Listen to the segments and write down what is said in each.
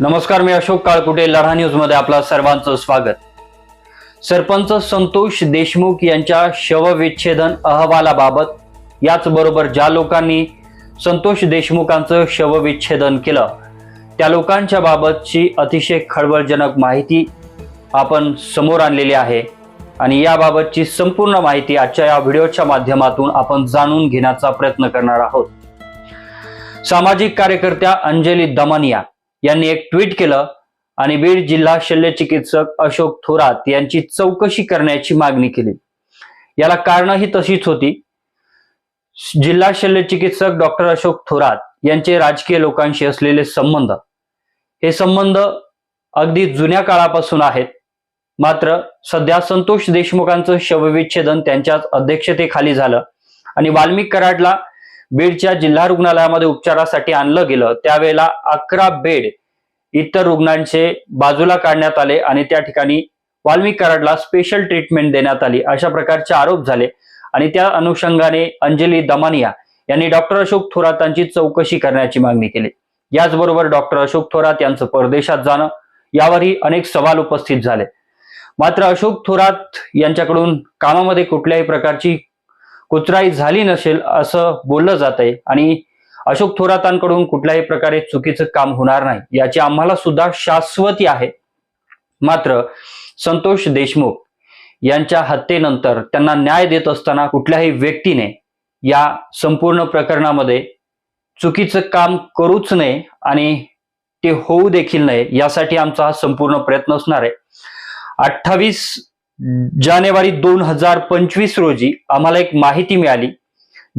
नमस्कार मी अशोक काळकुटे लढा न्यूजमध्ये आपलं सर्वांचं स्वागत. सरपंच संतोष देशमुख यांच्या शवविच्छेदन अहवालाबाबत याचबरोबर ज्या लोकांनी संतोष देशमुखांचं शवविच्छेदन केलं त्या लोकांच्या बाबतची अतिशय खळबळजनक माहिती आपण समोर आणलेली आहे आणि याबाबतची संपूर्ण माहिती आजच्या या व्हिडिओच्या माध्यमातून आपण जाणून घेण्याचा प्रयत्न करणार आहोत. सामाजिक कार्यकर्त्या अंजली दमानिया यांनी एक ट्विट केलं आणि बीड जिल्हा शल्यचिकित्सक अशोक थोरात यांची चौकशी करण्याची मागणी केली. याला कारणही तशीच होती. जिल्हा शल्यचिकित्सक डॉक्टर अशोक थोरात यांचे राजकीय लोकांशी असलेले संबंध. हे संबंध अगदी जुन्या काळापासून आहेत. मात्र सध्या संतोष देशमुखांचं शवविच्छेदन त्यांच्याच अध्यक्षतेखाली झालं आणि वाल्मिक कराडला बीडच्या जिल्हा रुग्णालयामध्ये उपचारासाठी आणलं गेलं. त्यावेळेला अकरा बेड इतर रुग्णांचे बाजूला काढण्यात आले आणि त्या ठिकाणी वाल्मिक कराडला स्पेशल ट्रीटमेंट देण्यात आली अशा प्रकारचे आरोप झाले. आणि त्या अनुषंगाने अंजली दमानिया यांनी डॉक्टर अशोक थोरातांची चौकशी करण्याची मागणी केली. याचबरोबर डॉक्टर अशोक थोरात यांचं परदेशात जाणं यावरही अनेक सवाल उपस्थित झाले. मात्र अशोक थोरात यांच्याकडून कामामध्ये कुठल्याही प्रकारची कुचराई झाली नसेल असं बोललं जात आहे आणि अशोक थोरातांकडून कुठल्याही प्रकारे चुकीचं काम होणार नाही याची आम्हाला सुद्धा शाश्वती आहे. मात्र संतोष देशमुख यांच्या हत्येनंतर त्यांना न्याय देत असताना कुठल्याही व्यक्तीने या संपूर्ण प्रकरणामध्ये चुकीचं काम करूच नये आणि ते होऊ देखील नये यासाठी आमचा हा संपूर्ण प्रयत्न असणार आहे. अठ्ठावीस जानेवारी दोन हजार पंचवीस रोजी आम्हाला एक माहिती मिळाली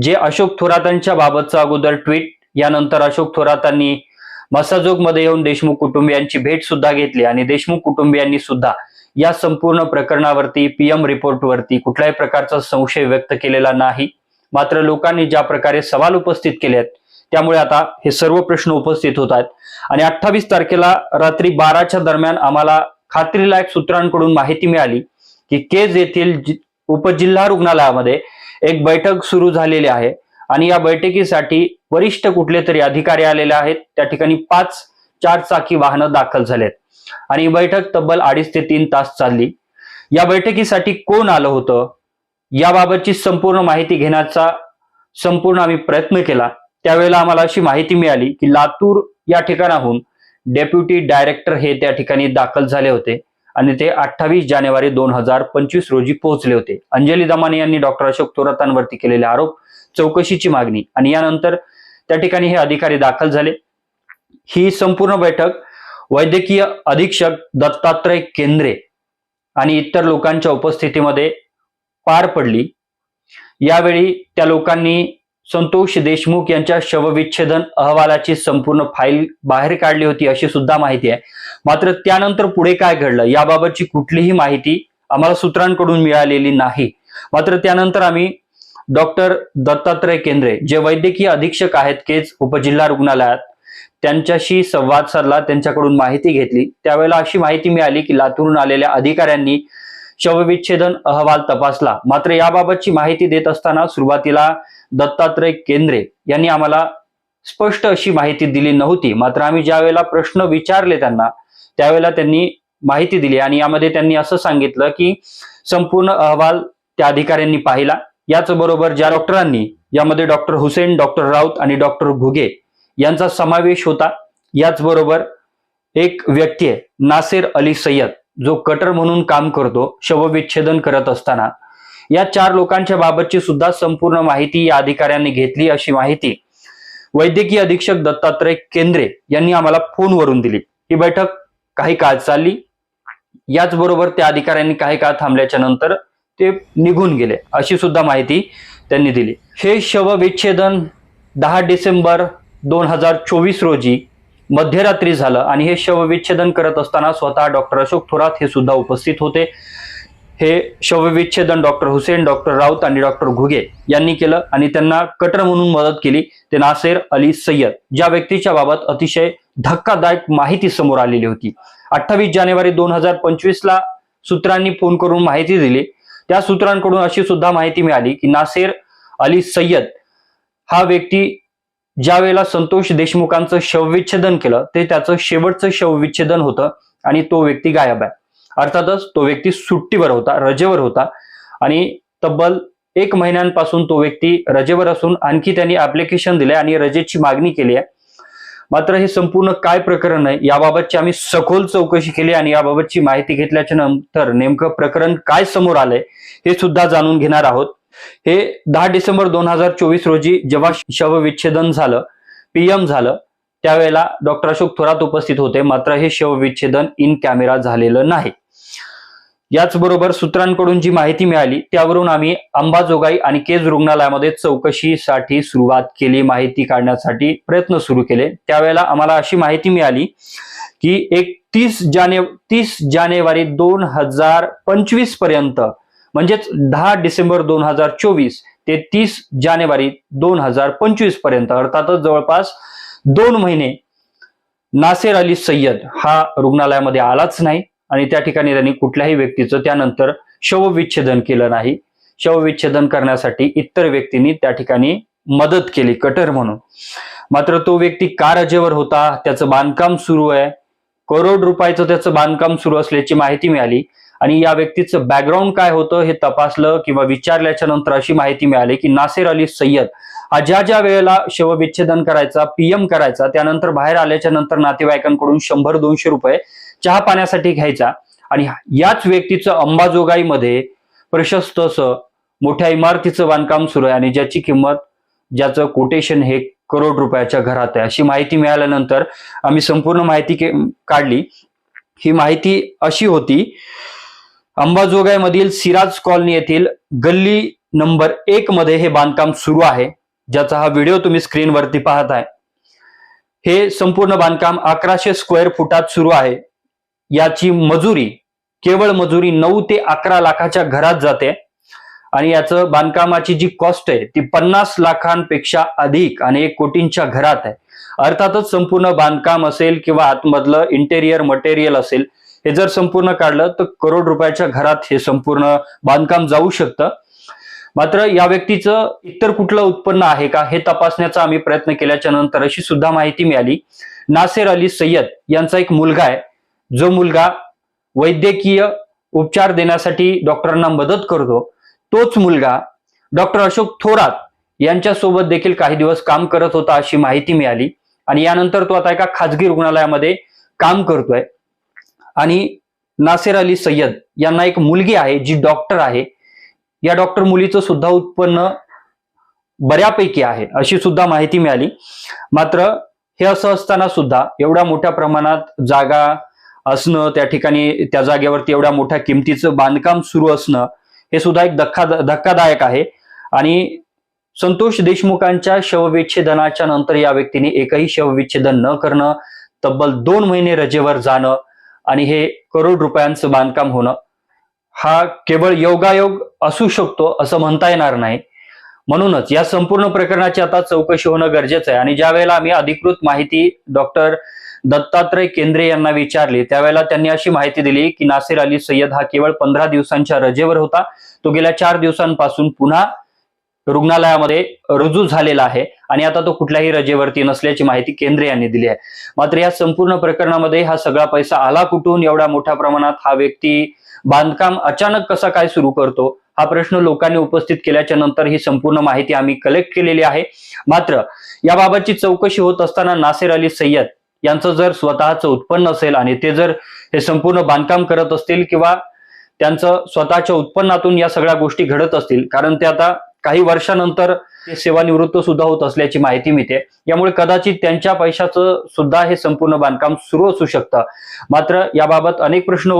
जे अशोक थोरातांच्या बाबतचं अगोदर ट्विट यानंतर अशोक थोरातांनी मसाजोगमध्ये येऊन देशमुख कुटुंबियांची भेट सुद्धा घेतली आणि देशमुख कुटुंबियांनी सुद्धा या संपूर्ण प्रकरणावरती पीएम रिपोर्टवरती कुठल्याही प्रकारचा संशय व्यक्त केलेला नाही. मात्र लोकांनी ज्या प्रकारे सवाल उपस्थित केले आहेत त्यामुळे आता हे सर्व प्रश्न उपस्थित होत आहेत. आणि अठ्ठावीस तारखेला रात्री बाराच्या दरम्यान आम्हाला खात्रीलायक सूत्रांकडून माहिती मिळाली की केज येथील उपजिल्हा रुग्णालयामध्ये एक बैठक सुरू झालेली आहे. आणि या बैठकीसाठी वरिष्ठ कुठले तरी अधिकारी आलेले आहेत. त्या ठिकाणी पाच चार चाकी वाहनं दाखल झालेत. आणि ही बैठक तब्बल अडीच ते तीन तास चालली. या बैठकीसाठी कोण आलं होतं? याबाबतची संपूर्ण माहिती घेण्याचा संपूर्ण आम्ही प्रयत्न केला. त्यावेळेला आम्हाला अशी माहिती मिळाली की लातूर या ठिकाणाहून डेप्युटी डायरेक्टर हे त्या ठिकाणी दाखल झाले होते. आणि ते अठ्ठावीस जानेवारी दोन हजार पंचवीस रोजी पोहोचले होते. अंजली दमाने यांनी डॉक्टर अशोक थोरातांवरती केलेले आरोप चौकशीची मागणी आणि यानंतर त्या ठिकाणी हे अधिकारी दाखल झाले. ही संपूर्ण बैठक वैद्यकीय अधीक्षक दत्तात्रय केंद्रे आणि इतर लोकांच्या उपस्थितीमध्ये पार पडली. यावेळी त्या लोकांनी संतोष देशमुख यांच्या शवविच्छेदन अहवालाची संपूर्ण फाईल बाहेर काढली होती अशी सुद्धा माहिती आहे. मात्र त्यानंतर पुढे काय घडलं याबाबतची कुठलीही माहिती आम्हाला सूत्रांकडून मिळालेली नाही. मात्र त्यानंतर आम्ही डॉक्टर दत्तात्रय केंद्रे जे वैद्यकीय अधीक्षक आहेत केज उपजिल्हा रुग्णालयात त्यांच्याशी संवाद साधला त्यांच्याकडून माहिती घेतली. त्यावेळेला अशी माहिती मिळाली की लातूरून आलेल्या अधिकाऱ्यांनी शवविच्छेदन अहवाल तपासला. मात्र याबाबतची माहिती देत असताना सुरुवातीला दत्तात्रय केंद्रे यांनी आम्हाला स्पष्ट अशी माहिती दिली नव्हती. मात्र आम्ही ज्यावेळेला प्रश्न विचारले त्यांना त्यावेळेला त्यांनी माहिती दिली आणि यामध्ये त्यांनी असं सांगितलं की संपूर्ण अहवाल त्या अधिकाऱ्यांनी पाहिला. याच बरोबर ज्या डॉक्टरांनी यामध्ये डॉक्टर हुसेन डॉक्टर राऊत आणि डॉक्टर घुगे यांचा समावेश होता. याचबरोबर एक व्यक्ती आहे नासेर अली सय्यद जो कटर म्हणून काम करतो शवविच्छेदन करत असताना. या चार लोकांच्या बाबतची सुद्धा संपूर्ण माहिती या अधिकाऱ्यांनी घेतली अशी माहिती वैद्यकीय अधीक्षक दत्तात्रय केंद्रे यांनी आम्हाला फोनवरून दिली. ही बैठक काही काळ चालली. याचबरोबर त्या अधिकाऱ्यांनी काही काळ थांबल्याच्या नंतर ते निघून गेले अशी सुद्धा माहिती त्यांनी दिली. हे शवविच्छेदन दहा डिसेंबर दोन हजार चोवीस रोजी मध्यरात्री झालं आणि हे शवविच्छेदन करत असताना स्वतः डॉक्टर अशोक थोरात हे सुद्धा उपस्थित होते. हे शवविच्छेदन डॉक्टर हुसेन डॉक्टर राऊत आणि डॉक्टर घुगे यांनी केलं आणि त्यांना कटर म्हणून मदत केली ते नासेर अली सय्यद. ज्या व्यक्तीच्या बाबत अतिशय धक्कादायक माहिती समोर आलेली होती. अठ्ठावीस जानेवारी दोन हजार पंचवीस ला सूत्रांनी फोन करून माहिती दिली. त्या सूत्रांकडून अशी सुद्धा माहिती मिळाली की नासेर अली सय्यद हा व्यक्ती ज्या वेळेला संतोष देशमुखांचं शवविच्छेदन केलं ते त्याचं शेवटचं शवविच्छेदन होतं आणि तो व्यक्ती गायब आहे. अर्थातच तो व्यक्ती सुट्टीवर होता रजेवर होता. आणि तब्बल एक महिन्यांपासून तो व्यक्ती रजेवर असून आणखी त्यांनी ऍप्लिकेशन दिले आणि रजेची मागणी केली आहे. मात्र हे संपूर्ण काय प्रकरण आहे याबाबतची आम्ही सखोल चौकशी केली आणि याबाबतची माहिती घेतल्याच्या नंतर नेमकं प्रकरण काय समोर आलंय हे सुद्धा जाणून घेणार आहोत. हे दहा डिसेंबर दोन हजार चोवीस रोजी जेव्हा शवविच्छेदन झालं पीएम झालं त्यावेळेला डॉक्टर अशोक थोरात उपस्थित होते. मात्र हे शवविच्छेदन इन कॅमेरा झालेलं नाही. याचबरोबर सूत्रांकडून जी माहिती मिळाली त्यावरून आम्ही अंबाजोगाई आणि केज रुग्णालयामध्ये चौकशीसाठी सुरुवात केली माहिती काढण्यासाठी प्रयत्न सुरू केले. त्यावेळेला आम्हाला अशी माहिती मिळाली की एक तीस जाने तीस जानेवारी दोन हजार पंचवीसपर्यंत म्हणजेच दहा डिसेंबर दोन हजार चोवीस ते तीस जानेवारी दोन हजार पंचवीसपर्यंत अर्थातच जवळपास दोन महिने नासेर अली सय्यद हा रुग्णालयामध्ये आलाच नाही. आणि त्या ठिकाणी त्यांनी कुठल्याही व्यक्तीचं त्यानंतर शवविच्छेदन केलं नाही. शवविच्छेदन करण्यासाठी इतर व्यक्तींनी त्या ठिकाणी मदत केली कटर म्हणून. मात्र तो व्यक्ती का रजेवर होता त्याचं बांधकाम सुरू आहे. करोड रुपयाचं त्याचं बांधकाम सुरू असल्याची माहिती मिळाली आणि या व्यक्तीचं बॅकग्राऊंड काय होतं हे तपासलं किंवा विचारल्याच्या नंतर अशी माहिती मिळाली की नासेर अली सय्यद ज्या ज्या वेळेला शवविच्छेदन करायचा पीएम करायचा त्यानंतर बाहेर आल्याच्यानंतर नातेवाईकांकडून शंभर दोनशे रुपये चहा पाण्यासाठी घ्यायचा. आणि याच व्यक्तीचं अंबाजोगाईमध्ये प्रशस्त असं मोठ्या इमारतीचं बांधकाम सुरू आहे आणि ज्याची किंमत ज्याचं कोटेशन हे करोड रुपयाच्या घरात आहे. अशी माहिती मिळाल्यानंतर आम्ही संपूर्ण माहिती काढली. ही माहिती अशी होती अंबाजोगाईमधील सिराज कॉलनी येथील गल्ली नंबर एक मध्ये हे बांधकाम सुरू आहे. ज्याचा हा व्हिडिओ तुम्ही स्क्रीनवरती पाहताय हे संपूर्ण बांधकाम अकराशे स्क्वेअर फुटात सुरू आहे. याची मजुरी केवळ मजुरी नऊ ते अकरा लाखाच्या घरात जाते. आणि याचं बांधकामाची जी कॉस्ट आहे ती पन्नास लाखांपेक्षा अधिक आणि एक कोटींच्या घरात आहे. अर्थातच संपूर्ण बांधकाम असेल किंवा आतमधलं इंटेरियर मटेरियल असेल हे जर संपूर्ण काढलं तर करोड रुपयाच्या घरात हे संपूर्ण बांधकाम जाऊ शकतं. मात्र या व्यक्तीचं इतर कुठलं उत्पन्न आहे का हे तपासण्याचा आम्ही प्रयत्न केल्याच्यानंतर अशी सुद्धा माहिती मिळाली. नासेर अली सय्यद यांचा एक मुलगा आहे. जो मुलगा वैद्यकीय उपचार देण्यासाठी डॉक्टरांना मदत करतो तोच मुलगा डॉक्टर अशोक थोरात यांच्यासोबत देखील काही दिवस काम करत होता अशी माहिती मिळाली. आणि यानंतर तो आता एका खाजगी रुग्णालयामध्ये काम करतोय. आणि नासेर अली सय्यद यांना एक मुलगी आहे जी डॉक्टर आहे. या डॉक्टर मुलीचं सुद्धा उत्पन्न बऱ्यापैकी आहे अशी सुद्धा माहिती मिळाली. मात्र हे असं असताना सुद्धा एवढ्या मोठ्या प्रमाणात जागा असणं त्या ठिकाणी त्या जागेवरती एवढ्या मोठ्या किमतीचं बांधकाम सुरू असणं हे सुद्धा एक धक्का धक्कादायक आहे. आणि संतोष देशमुखांच्या शवविच्छेदनाच्या नंतर या व्यक्तीने एकही शवविच्छेदन न करणं तब्बल दोन महिने रजेवर जाणं आणि हे करोड रुपयांचं बांधकाम होणं हा केवळ योगायोग असू शकतो असं म्हणता येणार नाही. म्हणूनच या संपूर्ण प्रकरणाची आता चौकशी होणं गरजेचं आहे. आणि ज्या वेळेला आम्ही अधिकृत माहिती डॉक्टर दत्तात्रय केंद्रे यांना विचारली त्यावेळेला त्यांनी अशी माहिती दिली की नासिर अली सय्यद हा केवळ पंधरा दिवसांच्या रजेवर होता. तो गेल्या चार दिवसांपासून पुन्हा रुग्णालयामध्ये रुजू झालेला आहे आणि आता तो कुठल्याही रजेवरती नसल्याची माहिती केंद्रे यांनी दिली आहे. मात्र या संपूर्ण प्रकरणामध्ये हा सगळा पैसा आला कुठून? एवढ्या मोठ्या प्रमाणात हा व्यक्ती बांधकाम अचानक कसा काय सुरू करतो हा प्रश्न लोकांनी उपस्थित केल्याच्यानंतर ही संपूर्ण माहिती आम्ही कलेक्ट केलेली आहे. मात्र याबाबतची चौकशी होत असताना नासिर अली सय्यद यांचं जर स्वतःचं उत्पन्न असेल आणि ते जर हे संपूर्ण बांधकाम करत असतील किंवा त्यांचं स्वतःच्या उत्पन्नातून या सगळ्या गोष्टी घडत असतील कारण ते आता काही वर्षानंतर सेवानिवृत्त सुद्धा होत असल्याची माहिती मिळते. यामुळे कदाचित त्यांच्या पैशाचं सुद्धा हे संपूर्ण बांधकाम सुरू असू शकतं. मात्र याबाबत अनेक प्रश्न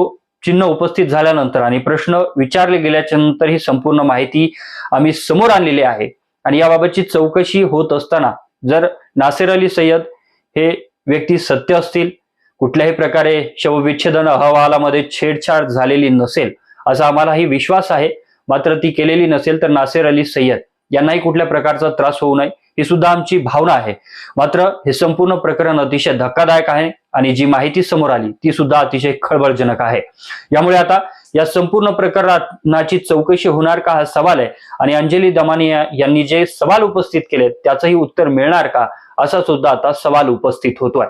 चिन्ह उपस्थित झाल्यानंतर आणि प्रश्न विचारले गेल्याच्यानंतर ही संपूर्ण माहिती आम्ही समोर आणलेली आहे. आणि याबाबतची चौकशी होत असताना जर नासिर अली सय्यद हे व्यक्ती सत्य असतील कुठल्याही प्रकारे शवविच्छेदन अहवालामध्ये छेडछाड झालेली नसेल असा आम्हालाही विश्वास आहे. मात्र ती केलेली नसेल तर नासिर अली सय्यद यांनाही कुठल्या प्रकारचा त्रास होऊ नये. ही सुद्धा आमची भावना आहे. मात्र हे संपूर्ण प्रकरण अतिशय धक्कादायक आहे आणि जी माहिती समोर आली ती सुद्धा अतिशय खळबळजनक आहे. यामुळे आता या संपूर्ण प्रकरणाची चौकशी होणार का हा सवाल आहे? आणि अंजली दमानिया यांनी जे सवाल उपस्थित केले त्याचंही उत्तर मिळणार का? असा सुद्धा आता सवाल उपस्थित होतोय.